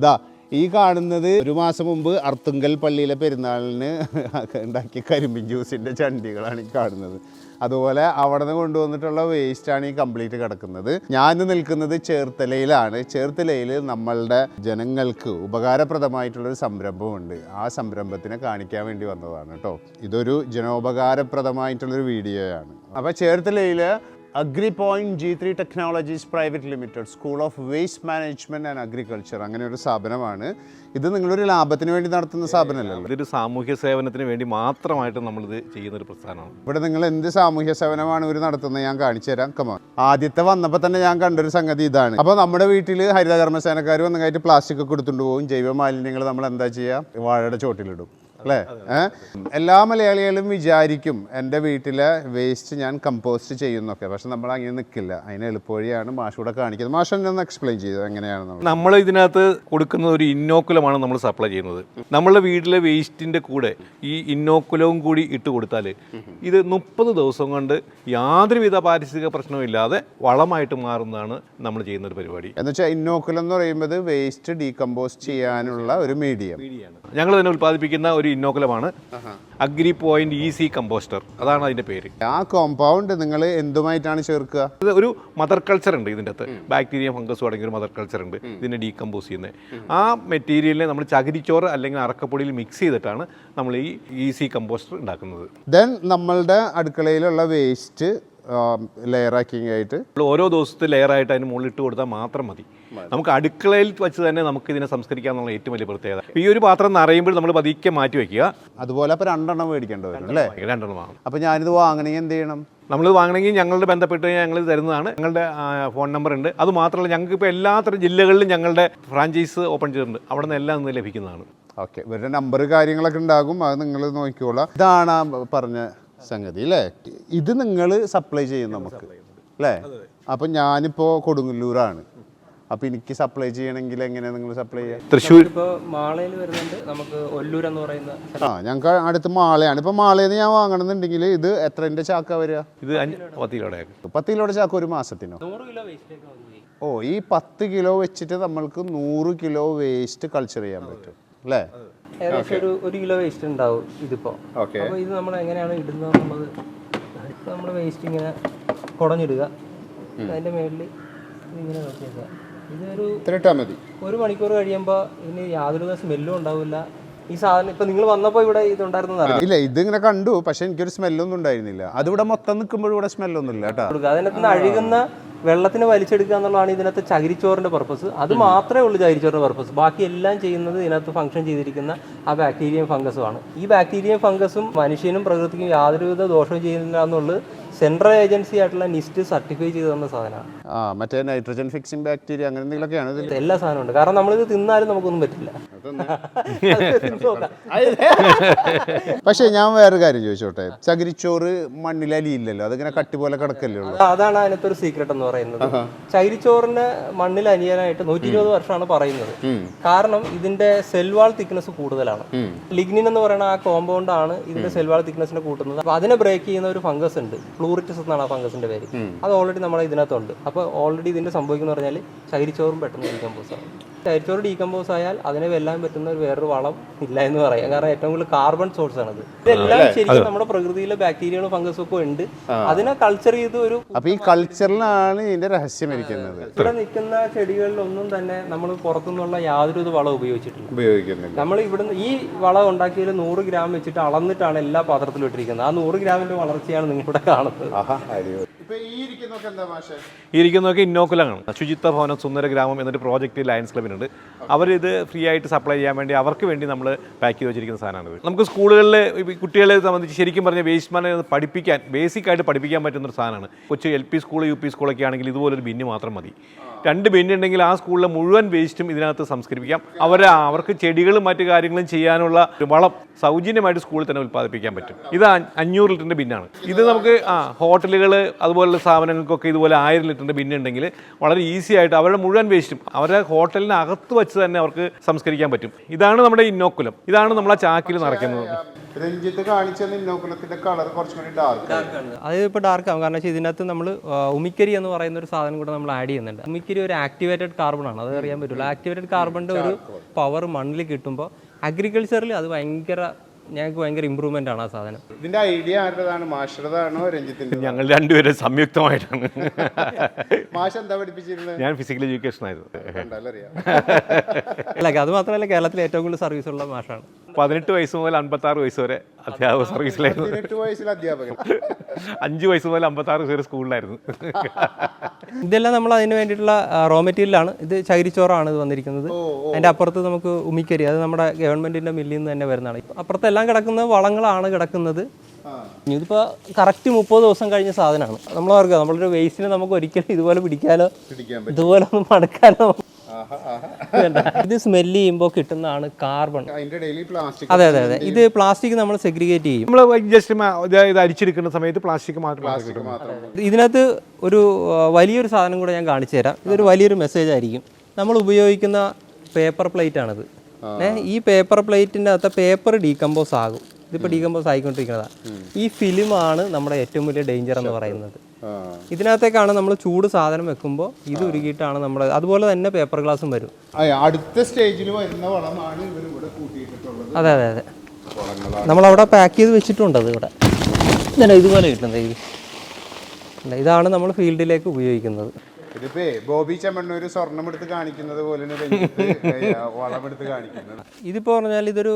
ദാ ഈ കാണുന്നത് ഒരു മാസം മുമ്പ് അർത്തുങ്കൽ പള്ളിയിലെ പെരുന്നാളിന് ഉണ്ടാക്കിയ കരിമ്പിൻ ജ്യൂസിന്റെ ചണ്ടികളാണ് ഈ കാണുന്നത്. അതുപോലെ അവിടെ നിന്ന് കൊണ്ടുവന്നിട്ടുള്ള വേസ്റ്റാണ് ഈ കംപ്ലീറ്റ് കിടക്കുന്നത്. ഞാൻ നിൽക്കുന്നത് ചേർത്തലയിലാണ്. ചേർത്തലയിൽ നമ്മളുടെ ജനങ്ങൾക്ക് ഉപകാരപ്രദമായിട്ടുള്ളൊരു സംരംഭമുണ്ട്. ആ സംരംഭത്തിനെ കാണിക്കാൻ വേണ്ടി വന്നതാണ് കേട്ടോ. ഇതൊരു ജനോപകാരപ്രദമായിട്ടുള്ളൊരു വീഡിയോയാണ്. അപ്പോൾ ചേർത്തലയിൽ agri point G three technologies private limited school of waste management and agriculture. അങ്ങനെ ഒരു സ്ഥാപനമാണ്. ഇത് നിങ്ങളൊരു ലാഭത്തിന് വേണ്ടി നടത്തുന്ന സ്ഥാപനമല്ലല്ലോ ഇതൊരു സാമൂഹ്യ സേവനത്തിന് വേണ്ടി മാത്രമായിട്ട് നമ്മളിത് ചെയ്യുന്ന ഒരു പ്രസ്ഥാനമാണ്. ഇവിടെ നിങ്ങൾ എന്ത് സാമൂഹ്യ സേവനമാണ് ഇവർ നടത്തുന്നത്? ഞാൻ കാണിച്ചു തരാം. കമാ ആദ്യത്തെ വന്നപ്പോൾ തന്നെ ഞാൻ കണ്ടൊരു സംഗതി ഇതാണ്. അപ്പോൾ നമ്മുടെ വീട്ടിൽ ഹരിതകർമ്മസേനക്കാർ വന്നതായിട്ട് പ്ലാസ്റ്റിക് ഒക്കെ കൊടുത്തുകൊണ്ട് പോകും ജൈവ മാലിന്യങ്ങൾ നമ്മൾ എന്താ ചെയ്യുക വാഴയുടെ ചോട്ടിലിടും. അല്ലേ? എല്ലാ മലയാളികളും വിചാരിക്കും എന്റെ വീട്ടിലെ വേസ്റ്റ് ഞാൻ കമ്പോസ്റ്റ് ചെയ്യുന്നൊക്കെ. പക്ഷെ നമ്മൾ അങ്ങനെ നിൽക്കില്ല അതിന് എളുപ്പവഴിയാണ് മാഷ് കൂടെ കാണിക്കുന്നത്. മാഷ് ഒന്ന് എക്സ്പ്ലെയിൻ ചെയ്തത് എങ്ങനെയാണെന്ന് നമ്മൾ ഇതിനകത്ത് കൊടുക്കുന്ന ഒരു ഇന്നോക്കുലമാണ് നമ്മൾ സപ്ലൈ ചെയ്യുന്നത്. നമ്മളുടെ വീട്ടിലെ വേസ്റ്റിന്റെ കൂടെ ഈ ഇന്നോക്കുലവും കൂടി ഇട്ട് കൊടുത്താൽ ഇത് മുപ്പത് ദിവസം കൊണ്ട് യാതൊരുവിധ പാരിസ്ഥിതിക പ്രശ്നവും ഇല്ലാതെ വളമായിട്ട് മാറുന്നതാണ് നമ്മൾ ചെയ്യുന്ന ഒരു പരിപാടി. എന്ന് വെച്ചാൽ ഇന്നോക്കുലം എന്ന് പറയുമ്പോൾ വേസ്റ്റ് ഡീകമ്പോസ്റ്റ് ചെയ്യാനുള്ള ഒരു മീഡിയം. ഞങ്ങൾ തന്നെ ഉൽപ്പാദിപ്പിക്കുന്ന ഒരു ഇന്നോക്കുലമാണ് അഗ്രി പോയിന്റ് ഈസി കമ്പോസ്റ്റർ. അതാണ് അതിന്റെ പേര്. ആ കോമ്പൗണ്ട് നിങ്ങൾ എന്തുമായിട്ടാണ് ചേർക്കുക? ഇത് ഒരു മദർ കൾച്ചർ ഉണ്ട് ഇതിന്റെ അകത്ത്. ബാക്ടീരിയ ഫംഗസ് അടങ്ങിയ ഒരു മദർ കൾച്ചർ ഉണ്ട്. ഇതിനെ ഡീകമ്പോസ് ചെയ്യുന്നത് ആ മെറ്റീരിയലിനെ നമ്മൾ ചകിരിച്ചോറ് അല്ലെങ്കിൽ അറക്കപ്പൊടിയിൽ മിക്സ് ചെയ്തിട്ടാണ് നമ്മൾ ഈ ഈസി കമ്പോസ്റ്റർ ഉണ്ടാക്കുന്നത്. ദെൻ നമ്മളുടെ അടുക്കളയിലുള്ള വേസ്റ്റ് ലെയറാക്കിങ് ആയിട്ട് ഓരോ ദിവസത്തെ ലെയറായിട്ട് അതിന് മുകളിൽ ഇട്ട് കൊടുത്താൽ മാത്രം മതി. നമുക്ക് അടുക്കളയിൽ വെച്ച് തന്നെ നമുക്ക് ഇതിനെ സംസ്കരിക്കാന്നുള്ള ഏറ്റവും വലിയ പ്രത്യേകത. ഈ ഒരു പാത്രം നിറയുമ്പോൾ നമ്മൾ പതിക്കെ മാറ്റി വെക്കുക. അതുപോലെ അപ്പോൾ രണ്ടെണ്ണം മേടിക്കേണ്ടി വരും അല്ലേ? രണ്ടെണ്ണം വാങ്ങും. അപ്പോൾ ഞാനിത് വാങ്ങണമെങ്കിൽ എന്ത് ചെയ്യണം? നമ്മൾ വാങ്ങണമെങ്കിൽ ഞങ്ങളുടെ ബന്ധപ്പെട്ട് കഴിഞ്ഞാൽ ഞങ്ങൾ തരുന്നതാണ്. ഞങ്ങളുടെ ഫോൺ നമ്പർ ഉണ്ട്. അത് മാത്രമല്ല ഞങ്ങൾക്ക് ഇപ്പോൾ എല്ലാത്തരം ജില്ലകളിലും ഞങ്ങളുടെ ഫ്രാഞ്ചൈസ് ഓപ്പൺ ചെയ്തിട്ടുണ്ട്. അവിടെ നിന്ന് എല്ലാം നിന്ന് ലഭിക്കുന്നതാണ്. ഓക്കെ. ഇവരുടെ നമ്പർ കാര്യങ്ങളൊക്കെ ഉണ്ടാകും. അത് നിങ്ങൾ നോക്കിക്കോളാം. ഇതാണ് പറഞ്ഞ സംഗതി അല്ലേ? ഇത് നിങ്ങൾ സപ്ലൈ ചെയ്യും നമുക്ക്. അല്ലേ? അപ്പം ഞാനിപ്പോൾ കൊടുങ്ങല്ലൂരാണ്. അപ്പോൾ എനിക്ക് സപ്ലൈ ചെയ്യണമെങ്കിൽ എങ്ങനെയാണ് നിങ്ങൾ സപ്ലൈ ചെയ്യുക തൃശ്ശൂർ ഇപ്പോൾ മാളയിൽ വരുന്നുണ്ട്. നമുക്ക് ഒല്ലൂർ എന്ന് പറയുന്ന ആ ഞങ്ങൾക്ക് അടുത്ത് മാളയാണ്. ഇപ്പോൾ മാളയിൽ നിന്ന് ഞാൻ വാങ്ങണമെന്നുണ്ടെങ്കിൽ ഇത് എത്രന്റെ ചാക്ക വരിക? ഇത് പത്ത് കിലോടെ പത്ത് കിലോയുടെ ചാക്ക ഒരു മാസത്തിനോ? നൂറ് കിലോ ഓ ഈ പത്ത് കിലോ വെച്ചിട്ട് നമ്മൾക്ക് നൂറ് കിലോ വേസ്റ്റ് കൾച്ചർ ചെയ്യാൻ പറ്റും. അല്ലേ? ഏകദേശം ഒരു ഒരു കിലോ വേസ്റ്റ് ഉണ്ടാവും ഇതിപ്പോ. ഓക്കെ. അപ്പോൾ ഇത് നമ്മൾ എങ്ങനെയാണ് ഇടുന്നത് എന്നുള്ളത്. നമ്മൾ വേസ്റ്റ് ഇങ്ങനെ കുടഞ്ഞിടുക. അതിന്റെ മേളിൽ ഇങ്ങനെ വെച്ചേക്കുക. ഇതൊരു ഇത്ര ഇട്ടാൽ മതി. ഒരു മണിക്കൂർ കഴിയുമ്പോൾ ഇതിന് യാതൊരു സ്മെല്ലും ഉണ്ടാവില്ല. ഈ സാധനം ഇപ്പൊ നിങ്ങൾ വന്നപ്പോൾ ഇവിടെ ഇതുണ്ടായിരുന്നു ഇല്ല ഇതിങ്ങനെ കണ്ടു പക്ഷെ എനിക്കൊരു സ്മെല്ലൊന്നും ഉണ്ടായിരുന്നില്ല. അതിവിടെ മൊത്തം നിൽക്കുമ്പോഴും ഇവിടെ സ്മെല്ലൊന്നും ഇല്ല കേട്ടോ. അതിനകത്ത് അഴുകുന്ന വെള്ളത്തിന് വലിച്ചെടുക്കുക എന്നുള്ളതാണ് ഇതിനകത്ത് ചകിരിച്ചോറിന്റെ പർപ്പസ് അത് മാത്രമേ ഉള്ളൂ ചകിരിച്ചോറിന്റെ പർപ്പസ് ബാക്കി എല്ലാം ചെയ്യുന്നത് ഇതിനകത്ത് ഫംഗ്ഷൻ ചെയ്തിരിക്കുന്ന ആ ബാക്ടീരിയയും ഫംഗസും ആണ്. ഈ ബാക്ടീരിയയും ഫംഗസും മനുഷ്യനും പ്രകൃതിക്കും യാതൊരുവിധ ദോഷവും ചെയ്യുന്നില്ല എന്നുള്ളത് സെൻട്രൽ ഏജൻസി ആയിട്ടുള്ള നിസ്റ്റ് സർട്ടിഫൈ ചെയ്ത് തന്ന സാധനമാണ്. ആ മറ്റേ നൈട്രജൻ ഫിക്സിംഗ് ബാക്ടീരിയ അങ്ങനെ എന്തെങ്കിലുമൊക്കെയാണ് ഇതിൽ എല്ലാ സാധനവും ഉണ്ട്. കാരണം നമ്മളിത് തിന്നാലും നമുക്കൊന്നും പറ്റില്ല. അത് തിന്ന് നോക്കാം. പക്ഷേ ഞാൻ വേറെ കാര്യം ചോദിച്ചോട്ടെ? ചകിരിച്ചോറ് മണ്ണിൽ അലിയില്ലല്ലോ. അതിങ്ങനെ കട്ടി പോലെ കിടക്കല്ലേ ഉള്ളൂ. അതാണ് അതിനകത്തൊരു സീക്രട്ട് എന്ന് പറയുന്നത്. ചകിരിച്ചോറിന് മണ്ണിൽ അനിയാനായിട്ട് നൂറ്റി ഇരുപത് വർഷമാണ് പറയുന്നത്. കാരണം ഇതിന്റെ സെൽവാൾ തിക്നെസ് കൂടുതലാണ്. ലിഗ്നിൻ എന്ന് പറയുന്ന ആ കോമ്പൗണ്ട് ആണ് ഇതിന്റെ സെൽവാൾ തിക്നെസിനെ കൂട്ടുന്നത്. അപ്പൊ അതിനെ ബ്രേക്ക് ചെയ്യുന്ന ഒരു ഫംഗസ് ഉണ്ട്. ഫ്ലൂറിറ്റിസ് എന്നാണ് ആ ഫംഗസിന്റെ പേര്. അത് ഓൾറെഡി നമ്മളെ ഇതിനകത്തുണ്ട്. അപ്പോൾ ഓൾറെഡി ഇതിന്റെ സംഭവിക്കുന്ന പറഞ്ഞാൽ ചകിരിച്ചോറും പെട്ടെന്ന് ഡീകമ്പോസ് ആവും. ചകിരിച്ചോറ് ഡീകമ്പോസ് ആയാൽ അതിനെ വെല്ലാൻ പറ്റുന്ന ഒരു വേറൊരു വളം ഇല്ല എന്ന് പറയാം. കാരണം ഏറ്റവും കൂടുതൽ കാർബൺ സോഴ്സ് ആണ് ഇതെല്ലാം ശരിക്കും നമ്മുടെ പ്രകൃതിയിലെ ബാക്ടീരിയകളും ഫംഗസും ഒക്കെ ഉണ്ട്. അതിനെ കൾച്ചർ ചെയ്ത് ഒരു അപ്പൊ ഈ കൾച്ചറിലാണ് ഇതിന്റെ രഹസ്യം ഇരിക്കുന്നത്. ഇവിടെ നിൽക്കുന്ന ചെടികളിലൊന്നും തന്നെ നമ്മൾ പുറത്തുനിന്നുള്ള യാതൊരു വളം ഉപയോഗിച്ചിട്ടില്ല. ഉപയോഗിക്കുന്നില്ല. നമ്മൾ ഇവിടുന്ന് ഈ വളം ഉണ്ടാക്കിയതിൽ നൂറ് ഗ്രാം വെച്ചിട്ട് അളന്നിട്ടാണ് എല്ലാ പാത്രത്തിലും ഇട്ടിരിക്കുന്നത്. ആ നൂറ് ഗ്രാമിന്റെ വളർച്ചയാണ് നിങ്ങളിവിടെ കാണുന്നത്. ആഹാ അടിപൊളി. ഇപ്പൊ ഈ ഇരിക്കുന്നൊക്കെ എന്താ മാഷേ? ഈ ഇരിക്കുന്നതൊക്കെ ഇന്നോക്കുലമാണ് ശുചിത്വ ഭവനം സുന്ദര ഗ്രാമം എന്നൊരു പ്രോജക്റ്റ് ലയൻസ് ക്ലബിനുണ്ട് അവരിത് ഫ്രീ ആയിട്ട് സപ്ലൈ ചെയ്യാൻ വേണ്ടി അവർക്ക് വേണ്ടി നമ്മൾ പാക്ക് ചെയ്ത് വെച്ചിരിക്കുന്ന സാധനമാണിത് നമുക്ക് സ്കൂളുകളിൽ കുട്ടികളെ സംബന്ധിച്ച് ശരിക്കും പറഞ്ഞാൽ വേസ്റ്റ് മാനേജ് പഠിപ്പിക്കാൻ ബേസിക് ആയിട്ട് പഠിപ്പിക്കാൻ പറ്റുന്ന ഒരു സാധനമാണ്. കൊച്ചു L P school U P സ്കൂളൊക്കെ ആണെങ്കിൽ ഇതുപോലൊരു ബിന്ന് മാത്രം മതി. രണ്ട് ബിന്ന് ഉണ്ടെങ്കിൽ ആ സ്കൂളിലെ മുഴുവൻ വേസ്റ്റും ഇതിനകത്ത് സംസ്കരിപ്പിക്കാം. അവരെ അവർക്ക് ചെടികളും മറ്റു കാര്യങ്ങളും ചെയ്യാനുള്ള ഒരു വളം സൗജന്യമായിട്ട് സ്കൂളിൽ തന്നെ ഉൽപ്പാദിപ്പിക്കാൻ പറ്റും. ഇത് അഞ്ഞൂറ് ലിറ്ററിന്റെ ബിന്നാണ്. ഇത് നമുക്ക് ആ ഹോട്ടലുകൾ അതുപോലുള്ള സ്ഥാപനങ്ങൾക്കൊക്കെ ഇതുപോലെ ആയിരം ലിറ്ററിന്റെ ബിന്ന് ഉണ്ടെങ്കിൽ വളരെ ഈസി ആയിട്ട് അവരുടെ മുഴുവൻ വേസ്റ്റും അവരുടെ ഹോട്ടലിന് അകത്ത് വെച്ച് തന്നെ അവർക്ക് സംസ്കരിക്കാൻ പറ്റും. ഇതാണ് നമ്മുടെ ഇന്നോക്കുലം. ഇതാണ് നമ്മളെ ചാക്കിൽ നിറയ്ക്കുന്നത്. രഞ്ജിത്ത് കാണിച്ച ഇന്നോക്കുലത്തിന്റെ കളർ കുറച്ചും കൂടി ഡാർക്ക് അത് ഇപ്പോൾ ഡാർക്ക് ആവും. കാരണം വെച്ചാൽ ഇതിനകത്ത് നമ്മൾ ഉമിക്കരി എന്ന് പറയുന്ന ഒരു സാധനം കൂടെ നമ്മൾ ആഡ് ചെയ്യുന്നുണ്ട്. ഉമിക്കരി ഒരു ആക്ടിവേറ്റഡ് കാർബൺ ആണ്. അത് അറിയാൻ പറ്റില്ല ആക്ടിവേറ്റഡ് കാർബണിന്റെ ഒരു പവർ മണ്ണിൽ കിട്ടുമ്പോൾ അഗ്രികൾച്ചറിൽ അത് ഭയങ്കര ഞങ്ങൾക്ക് ഭയങ്കര ഇമ്പ്രൂവ്മെന്റ് ആണ് ആ സാധനം. ഇതിന്റെ ഐഡിയ ആരുടേതാണ്? മാഷ്ടതാണോ? രഞ്ജിത്തിന്റെ ഞങ്ങൾ രണ്ടുപേരും സംയുക്തമായിട്ടാണ്. മാഷ് എന്താ പഠിപ്പിച്ചിരുന്നത്? ഞാൻ ഫിസിക്കൽ എഡ്യൂക്കേഷൻ ആയിരുന്നു. കണ്ടാലും അറിയാം അല്ല അത് മാത്രമല്ല കേരളത്തിൽ ഏറ്റവും കൂടുതൽ സർവീസ് ഉള്ള മാഷാണ്. പതിനെട്ട് വയസ്സ് മുതൽ അമ്പത്തി ആറ് വയസ്സ് വരെ അധ്യാപക സർവീസിലായിരുന്നു. പതിനെട്ട് വയസ്സിൽ അധ്യാപകൻ. അഞ്ച് വയസ്സ് മുതൽ അമ്പത്തി ആറ് വരെ സ്കൂളിലായിരുന്നു. ഇതെല്ലാം നമ്മൾ അതിന് വേണ്ടിയിട്ടുള്ള റോ മെറ്റീരിയലാണ് ഇത് ചകിരിച്ചോറാണ് ഇത് വന്നിരിക്കുന്നത്. അതിന്റെ അപ്പുറത്ത് നമുക്ക് ഉമിക്കരി അത് നമ്മുടെ ഗവൺമെന്റിന്റെ മില്ലിൽ നിന്ന് തന്നെ വരുന്നതാണ്. അപ്പുറത്തെല്ലാം കിടക്കുന്ന വളങ്ങളാണ് കിടക്കുന്നത്. ഇതിപ്പോ കറക്റ്റ് മുപ്പത് ദിവസം കഴിഞ്ഞ സാധനമാണ്. നമ്മൾ ഓർക്കുക നമ്മളൊരു വേസ്റ്റിനെ നമുക്ക് ഒരിക്കലും ഇതുപോലെ പിടിക്കാനോ പിടിക്കാൻ ഇതുപോലെ ഒന്നും മടക്കാനോ. ഇത് സ്മെല്ല് ചെയ്യുമ്പോൾ കിട്ടുന്നതാണ് കാർബൺ അതിന്റെ ഡെയിലി പ്ലാസ്റ്റിക് അതെ അതെ അതെ. ഇത് പ്ലാസ്റ്റിക് നമ്മൾ സെഗ്രിഗേറ്റ് ചെയ്യും. നമ്മൾ ജസ്റ്റ് ഇത് അരിച്ചെടുക്കുന്ന സമയത്ത് പ്ലാസ്റ്റിക് മാത്രം ഇതിനകത്ത് ഒരു വലിയൊരു സാധനം കൂടെ ഞാൻ കാണിച്ചു തരാം. ഇതൊരു വലിയൊരു മെസ്സേജ് ആയിരിക്കും. നമ്മൾ ഉപയോഗിക്കുന്ന പേപ്പർ പ്ലേറ്റ് ആണിത്. ഈ പേപ്പർ പ്ലേറ്റിന്റെ അകത്ത് പേപ്പർ ഡീകമ്പോസ് ആകും. ഇതിപ്പോൾ ഡീകമ്പോസ് ആയിക്കൊണ്ടിരിക്കുന്നതാണ് ഈ ഫിലിമാണ് നമ്മുടെ ഏറ്റവും വലിയ ഡേഞ്ചർ എന്ന് പറയുന്നത്. ഇതിനകത്തേക്കാണ് നമ്മൾ ചൂട് സാധനം വെക്കുമ്പോൾ ഇത് ഉരുകിയിട്ടാണ് നമ്മുടെ അതുപോലെ തന്നെ പേപ്പർ ഗ്ലാസും വരും. അടുത്ത സ്റ്റേജിൽ വരുന്ന വളമാണ് ഇവർ ഇവിടെ കൂട്ടിയിട്ടുള്ളത്. അതെ അതെ അതെ. നമ്മളവിടെ പാക്ക് ചെയ്ത് വെച്ചിട്ടുണ്ട് അത് ഇവിടെ. ഇതുപോലെ കിട്ടുന്നത്? ഇത് ഇതാണ് നമ്മൾ ഫീൽഡിലേക്ക് ഉപയോഗിക്കുന്നത്. ഇതിപ്പോ ബോബി ചെമ്മണ്ണൂർ സ്വർണം എടുത്ത് കാണിക്കുന്നത് പോലെ കാണിക്കുന്നത്. ഇതിപ്പോ പറഞ്ഞാൽ ഇതൊരു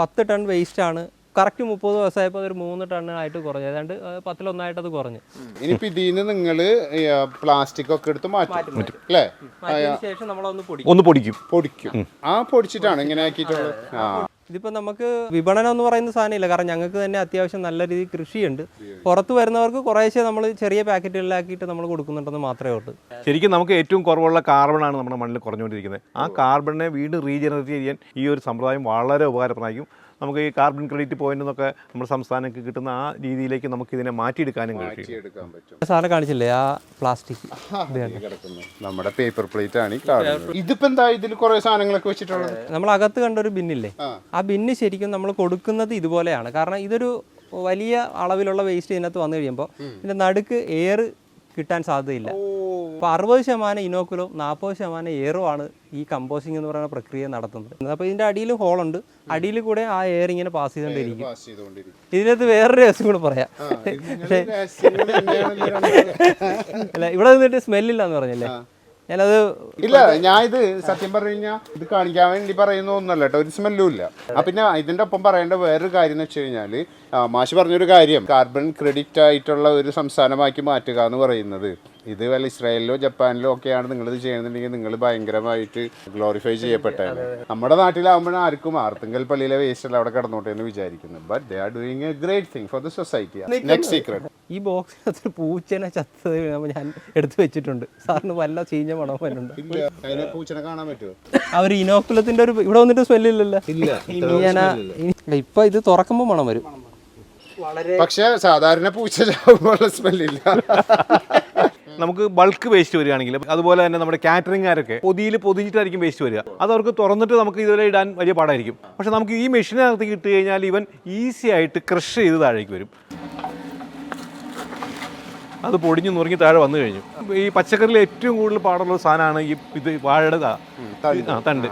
പത്ത് ടൺ വേസ്റ്റ് ആണ് കറക്റ്റ് മുപ്പത് ദിവസമായപ്പോൾ അതൊരു മൂന്ന് ടണ്ണായിട്ട് കുറഞ്ഞു. ഏതാണ്ട് പത്തിലൊന്നായിട്ട് അത് കുറഞ്ഞു. ഇനിയിപ്പോ ഇതിന് നിങ്ങൾ പ്ലാസ്റ്റിക് ഒക്കെ എടുത്ത് മാറ്റും. അല്ലേ? ശേഷം നമ്മളൊന്ന് ഒന്ന് പൊടിക്കും. പൊടിക്കും. ആ പൊടിച്ചിട്ടാണ് ഇങ്ങനെ ആക്കിയിട്ടുള്ളത്? ആ. ഇതിപ്പോൾ നമുക്ക് വിപണനം എന്ന് പറയുന്ന സാധനമില്ല കാരണം ഞങ്ങൾക്ക് തന്നെ അത്യാവശ്യം നല്ല രീതിയിൽ കൃഷിയുണ്ട്. പുറത്ത് വരുന്നവർക്ക് കുറേശ്ശെ നമ്മൾ ചെറിയ പാക്കറ്റുകളിലാക്കിയിട്ട് നമ്മൾ കൊടുക്കുന്നുണ്ടെന്ന് മാത്രമേ ഉള്ളൂ. ശരിക്കും നമുക്ക് ഏറ്റവും കുറവുള്ള കാർബണാണ് നമ്മുടെ മണ്ണിൽ കുറഞ്ഞുകൊണ്ടിരിക്കുന്നത്. ആ കാർബണിനെ വീണ്ടും റീജനറേറ്റ് ചെയ്യാൻ ഈ ഒരു സമ്പ്രദായം വളരെ ഉപകാരപ്രദമായിരിക്കും. നമുക്ക് ഈ കാർബൺ ക്രെഡിറ്റ് പോയിന്റ് എന്നൊക്കെ നമ്മുടെ സംസ്ഥാനങ്ങൾക്ക് കിട്ടുന്ന ആ രീതിയിലേക്ക് നമുക്ക് ഇതിനെ മാറ്റിയെടുക്കാനും കഴിയും. സാധനം കാണിച്ചില്ലേ? ആ പ്ലാസ്റ്റിക് നമ്മുടെ പേപ്പർ പ്ലേറ്റ് ആണ് ഇതിപ്പോ എന്താ ഇതിൽ കുറെ സാധനങ്ങളൊക്കെ വെച്ചിട്ടുള്ളത്? നമ്മൾ അകത്ത് കണ്ട ഒരു ബിന്നില്ലേ? ആ. ബിന്ന് ശരിക്കും നമ്മൾ കൊടുക്കുന്നത് ഇതുപോലെയാണ്. കാരണം ഇതൊരു വലിയ അളവിലുള്ള വേസ്റ്റ് ഇതിനകത്ത് വന്നു കഴിയുമ്പോൾ ഇതിന്റെ നടുക്ക് എയർ കിട്ടാൻ സാധ്യതയില്ല. അപ്പോൾ അറുപത് ശതമാനം ഇനോക്കുലും നാൽപ്പത് ശതമാനം എയറുമാണ് ഈ കമ്പോസിങ് എന്ന് പറയുന്ന പ്രക്രിയ നടത്തുന്നത്. അപ്പോൾ ഇതിന്റെ അടിയിൽ ഹോളുണ്ട് അടിയിൽ കൂടെ ആ എയർ ഇങ്ങനെ പാസ് ചെയ്തോണ്ടിരിക്കും. പാസ് ചെയ്തുകൊണ്ടിരിക്കും ഇതിനകത്ത് വേറൊരു രസം കൂടെ പറയാം. അല്ല ഇവിടെ നിന്നിട്ട് സ്മെല്ലില്ല എന്ന് പറഞ്ഞല്ലേ? ഞാനത് ഇല്ല ഞാൻ ഇത് സത്യം പറഞ്ഞു കഴിഞ്ഞാൽ ഇത് കാണിക്കാൻ വേണ്ടി പറയുന്ന ഒന്നല്ല ഒരു സ്മെല്ലും ഇല്ല. ആ പിന്നെ ഇതിന്റെ ഒപ്പം പറയേണ്ട വേറൊരു കാര്യം എന്ന് വെച്ച് കഴിഞ്ഞാൽ മാഷി പറഞ്ഞൊരു കാര്യം കാർബൺ ക്രെഡിറ്റ് ആയിട്ടുള്ള ഒരു സംസ്ഥാനമാക്കി മാറ്റുക എന്ന് പറയുന്നത്. ഇത് വല്ല ഇസ്രായേലിലോ ജപ്പാനിലോ ഒക്കെയാണ് നിങ്ങൾ ഇത് ചെയ്യുന്നുണ്ടെങ്കിൽ നിങ്ങൾ ഭയങ്കരമായിട്ട് ഗ്ലോറിഫൈ ചെയ്യപ്പെട്ടത് നമ്മുടെ നാട്ടിലാവുമ്പോഴും ആർക്കും ആർത്തിങ്കൽ പള്ളിയിലെ വേസ്റ്റ് അവിടെ കിടന്നോട്ടെ എന്ന് വിചാരിക്കുന്നു but they are doing a great thing for the society next secret ഈ ബോക്സിനകത്ത് പൂച്ചനെ ചത്തത് വീണപ്പോൾ ഞാൻ എടുത്തു വെച്ചിട്ടുണ്ട്. സാറിന് വല്ല ചീഞ്ഞ മണം വരുന്നുണ്ട് പൂച്ചനെ കാണാൻ പറ്റുമോ? ഒരു ഇനോക്കുലത്തിന്റെ ഒരു ഇവിടെ വന്നിട്ട് സ്മെല്ലില്ലല്ലോ ഇല്ല ഞാൻ ഇപ്പൊ ഇത് തുറക്കുമ്പോൾ മണം വരും. പക്ഷെ സാധാരണ പൂച്ച ചാവുമ്പോൾ സ്മെല്ലില്ല നമുക്ക് ബൾക്ക് വേസ്റ്റ് വരികയാണെങ്കിൽ അതുപോലെ തന്നെ നമ്മുടെ കാറ്ററിംഗുകാരൊക്കെ പൊതിയിൽ പൊതിഞ്ഞിട്ടായിരിക്കും വേസ്റ്റ് വരിക. അത് അവർക്ക് തുറന്നിട്ട് നമുക്ക് ഇതുവരെ ഇടാൻ വലിയ പാടായിരിക്കും. പക്ഷെ നമുക്ക് ഈ മെഷീനകത്ത് കിട്ടി കഴിഞ്ഞാൽ ഇവൻ ഈസി ആയിട്ട് ക്രഷ് ചെയ്ത് താഴേക്ക് വരും. അത് പൊടിഞ്ഞു നുറുങ്ങി താഴെ വന്നു കഴിഞ്ഞു. ഈ പച്ചക്കറിയിൽ ഏറ്റവും കൂടുതൽ പാടുള്ള സാധനമാണ് ഈ ഇത് വാഴയുടെ തണ്ട്.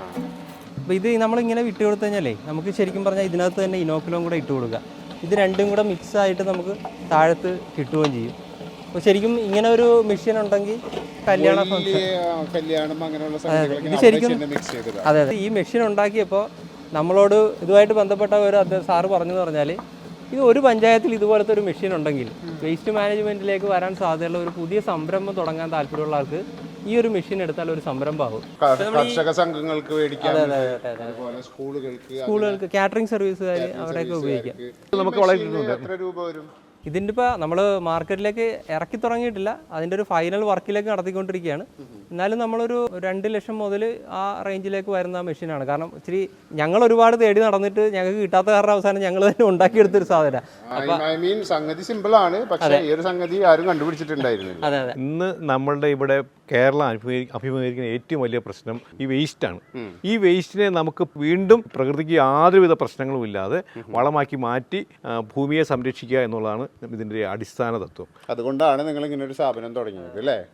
അപ്പോൾ ഇത് നമ്മളിങ്ങനെ വിട്ട് കൊടുത്തു കഴിഞ്ഞാലേ നമുക്ക് ശരിക്കും പറഞ്ഞാൽ ഇതിനകത്ത് തന്നെ ഇനോക്കുലം കൂടെ ഇട്ട് കൊടുക്കുക. ഇത് രണ്ടും കൂടെ മിക്സ് ആയിട്ട് നമുക്ക് താഴത്ത് കിട്ടുകയും ചെയ്യും. അപ്പോൾ ശരിക്കും ഇങ്ങനെ ഒരു മെഷീൻ ഉണ്ടെങ്കിൽ കല്യാണ അങ്ങനെയുള്ള ശരിക്കും- അതെ അതെ. ഈ മെഷീൻ ഉണ്ടാക്കിയപ്പോൾ നമ്മളോട് ഇതുമായിട്ട് ബന്ധപ്പെട്ട ഒരു സാറ് പറഞ്ഞെന്ന് പറഞ്ഞാൽ ഇത് ഒരു പഞ്ചായത്തിൽ ഇതുപോലത്തെ ഒരു മെഷീൻ ഉണ്ടെങ്കിൽ വേസ്റ്റ് മാനേജ്മെന്റിലേക്ക് വരാൻ സാധ്യതയുള്ള ഒരു പുതിയ സംരംഭം തുടങ്ങാൻ താല്പര്യമുള്ള ആൾക്ക് ഈ ഒരു മെഷീൻ എടുത്താൽ ഒരു സംരംഭമാകും കർഷക സംഘങ്ങൾക്ക് സ്കൂളുകൾക്ക് സ്കൂളുകൾക്ക് കാറ്ററിംഗ് സർവീസുകാർ അവരെയൊക്കെ ഉപയോഗിക്കാം. നമുക്ക് വളരെ ഇതിന്റെ ഇപ്പോൾ നമ്മൾ മാർക്കറ്റിലേക്ക് ഇറക്കി തുടങ്ങിയിട്ടില്ല. അതിന്റെ ഒരു ഫൈനൽ വർക്കിലേക്ക് നടത്തിക്കൊണ്ടിരിക്കുകയാണ്. എന്നാലും നമ്മളൊരു രണ്ട് ലക്ഷം മുതൽ ആ റേഞ്ചിലേക്ക് വരുന്ന മെഷീനാണ്. കാരണം ഇച്ചിരി ഞങ്ങൾ ഒരുപാട് തേടി നടന്നിട്ട് ഞങ്ങൾക്ക് കിട്ടാത്ത കാരണം അവസാനം ഞങ്ങൾ തന്നെ ഉണ്ടാക്കിയെടുത്തൊരു മീൻ സംഗതി സിമ്പിൾ ആണ്. പക്ഷെ ഈ ഒരു സംഗതി ആരും കണ്ടുപിടിച്ചിട്ടുണ്ടായിരുന്നു അതെ അതെ. ഇന്ന് നമ്മളുടെ ഇവിടെ കേരളം അഭിമുഖീ- അഭിമുഖീകരിക്കുന്ന ഏറ്റവും വലിയ പ്രശ്നം ഈ വേസ്റ്റാണ്. ഈ വേസ്റ്റിനെ നമുക്ക് വീണ്ടും പ്രകൃതിക്ക് യാതൊരുവിധ പ്രശ്നങ്ങളും ഇല്ലാതെ വളമാക്കി മാറ്റി ഭൂമിയെ സംരക്ഷിക്കുക എന്നുള്ളതാണ് ഇതിന്റെ അടിസ്ഥാന തത്വം. അതുകൊണ്ടാണ് നിങ്ങൾ ഇങ്ങനെ ഒരു സ്ഥാപനം തുടങ്ങിയത് അല്ലേ?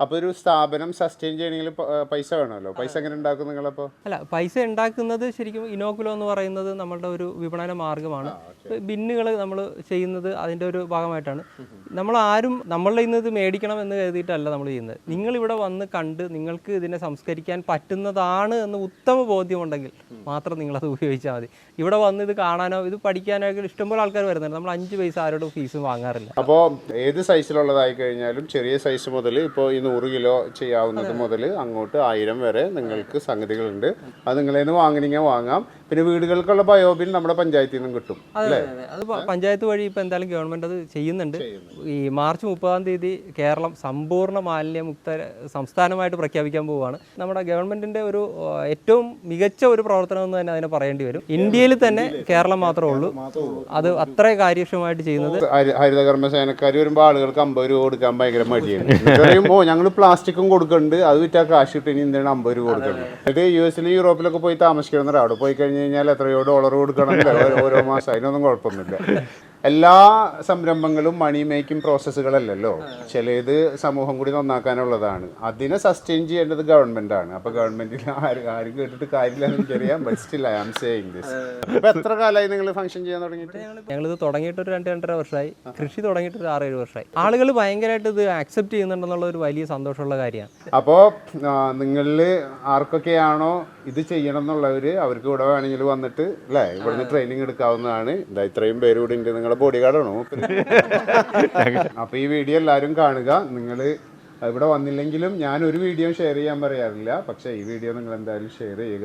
അപ്പോൾ ഒരു സ്ഥാപനം സസ്റ്റെയിൻ ചെയ്യണമെങ്കിൽ പൈസ വേണമല്ലോ? പൈസ എങ്ങനെ ഉണ്ടാക്കും നിങ്ങളപ്പോൾ? അല്ല പൈസ ഉണ്ടാക്കുന്നത് ശരിക്കും ഇനോക്കുലോ എന്ന് പറയുന്നത് നമ്മളുടെ ഒരു വിപണന മാർഗമാണ്. ബിന്നുകൾ നമ്മൾ ചെയ്യുന്നത് അതിന്റെ ഒരു ഭാഗമായിട്ടാണ്. നമ്മൾ ആരും നമ്മളുടെ ഇന്ന് ഇത് മേടിക്കണം എന്ന് കരുതിയിട്ടല്ല നമ്മൾ ചെയ്യുന്നത്. നിങ്ങൾ ഇവിടെ വന്ന് കണ്ട് നിങ്ങൾക്ക് ഇതിനെ സംസ്കരിക്കാൻ പറ്റുന്നതാണ് എന്ന് ഉത്തമ ബോധ്യമുണ്ടെങ്കിൽ മാത്രം നിങ്ങളത് ഉപയോഗിച്ചാൽ മതി. ഇവിടെ വന്ന് ഇത് കാണാനോ ഇത് പഠിക്കാനോ ഒക്കെ ഇഷ്ടംപോലെ ആൾക്കാർ വരുന്നുണ്ട്. നമ്മൾ അഞ്ച് പൈസ ആരോടും ഫീസും വാങ്ങാറില്ല. അപ്പോൾ ഏത് സൈസിലുള്ളതായി കഴിഞ്ഞാലും ചെറിയ സൈസ് മുതൽ ഇപ്പോൾ ഈ നൂറ് കിലോ ചെയ്യാവുന്നത് മുതൽ അങ്ങോട്ട് ആയിരം വരെ നിങ്ങൾക്ക് സംഗതികളുണ്ട്. അത് നിങ്ങളേന്ന് വാങ്ങണമെങ്കിൽ വാങ്ങാം. പിന്നെ വീടുകൾക്കുള്ള ബയോബിൽ നമ്മുടെ പഞ്ചായത്തിൽ നിന്നും കിട്ടും അതെ അതെ, പഞ്ചായത്ത് വഴി ഇപ്പം എന്തായാലും ഗവൺമെന്റ് അത് ചെയ്യുന്നുണ്ട്. ഈ മാർച്ച് മുപ്പതാം തീയതി കേരളം സമ്പൂർണ മാലിന്യമുക്ത സംസ്ഥാനമായിട്ട് പ്രഖ്യാപിക്കാൻ പോവുകയാണ് നമ്മുടെ ഗവൺമെന്റിന്റെ ഒരു ഏറ്റവും മികച്ച ഒരു പ്രവർത്തനം എന്ന് തന്നെ അതിനെ പറയേണ്ടി വരും. ഇന്ത്യയിൽ തന്നെ കേരളം മാത്രമേ ഉള്ളൂ. അത് അത്ര കാര്യക്ഷമമായിട്ട് ചെയ്യുന്നത് ഹരി- ഹരിതകർമ്മ സേനക്കാർ വരുമ്പോൾ ആളുകൾക്ക് അമ്പത് രൂപ കൊടുക്കാൻ ഭയങ്കര മടിയാണ്. ഞങ്ങൾ പ്ലാസ്റ്റിക്കും കൊടുക്കുന്നുണ്ട് അത് വിറ്റാ കാശ് കിട്ടി. ഇനി അമ്പത് രൂപ കൊടുക്കുന്നത് എന്നിട്ട് യു എസിലും യൂറോപ്പിലൊക്കെ പോയി താമസിക്കണം അവിടെ പോയി കഴിഞ്ഞ് കഴിഞ്ഞാൽ എത്രയോ ഡോളർ കൊടുക്കണം ഓരോ- ഓരോ മാസം അതിനൊന്നും കുഴപ്പമൊന്നുമില്ല. എല്ലാ സംരംഭങ്ങളും മണി മേക്കിംഗ് പ്രോസസ്സുകളല്ലല്ലോ ചിലത് സമൂഹം കൂടി നന്നാക്കാനുള്ളതാണ്. അതിനെ സസ്റ്റെയിൻ ചെയ്യേണ്ടത് ഗവൺമെന്റ് ആണ്. അപ്പൊ ഗവൺമെന്റിൽ ആരും ആരും കേട്ടിട്ട് കാര്യമില്ല എനിക്കറിയാം but still I am saying this അപ്പൊ എത്ര കാലമായി നിങ്ങൾ ഫംഗ്ഷൻ ചെയ്യാൻ തുടങ്ങിയിട്ട്? ഞങ്ങൾ ഇത് തുടങ്ങിയിട്ട് ഒരു രണ്ട് രണ്ടര വർഷമായി. കൃഷി തുടങ്ങിയിട്ട് ഒരു ആറേഴ് വർഷമായി. ആളുകൾ ഭയങ്കരമായിട്ട് ഇത് ആക്സെപ്റ്റ് ചെയ്യുന്നുണ്ടെന്നുള്ള ഒരു വലിയ സന്തോഷമുള്ള കാര്യമാണ്. അപ്പോ നിങ്ങളിൽ ആർക്കൊക്കെയാണോ ഇത് ചെയ്യണം എന്നുള്ളവർ അവർക്ക് ഇവിടെ വേണമെങ്കിൽ വന്നിട്ട് അല്ലേ ഇവിടുന്ന് ട്രെയിനിങ് എടുക്കാവുന്നതാണ്. എന്താ ഇത്രയും പേര് കൂടി ഉണ്ട്. നിങ്ങളുടെ ബോഡി ഗാർഡാണോ അപ്പോൾ ഈ വീഡിയോ എല്ലാവരും കാണുക. നിങ്ങൾ ഇവിടെ വന്നില്ലെങ്കിലും ഞാൻ ഒരു വീഡിയോ ഷെയർ ചെയ്യാൻ പറയാറില്ല. പക്ഷേ ഈ വീഡിയോ നിങ്ങൾ എന്തായാലും ഷെയർ ചെയ്യുക.